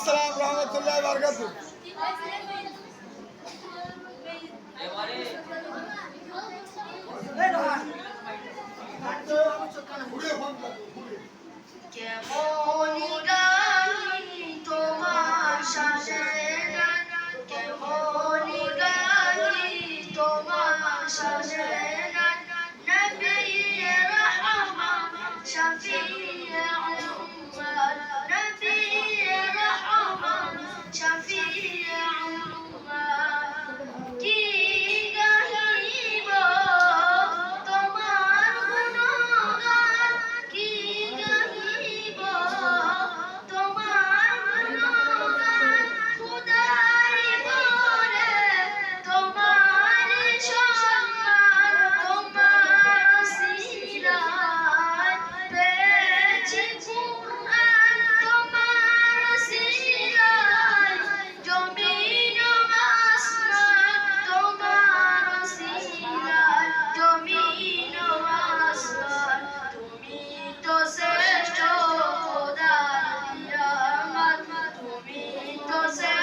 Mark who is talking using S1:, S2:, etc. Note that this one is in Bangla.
S1: আসসালাম রহমতুল্লাহ বরকাতু
S2: yourself.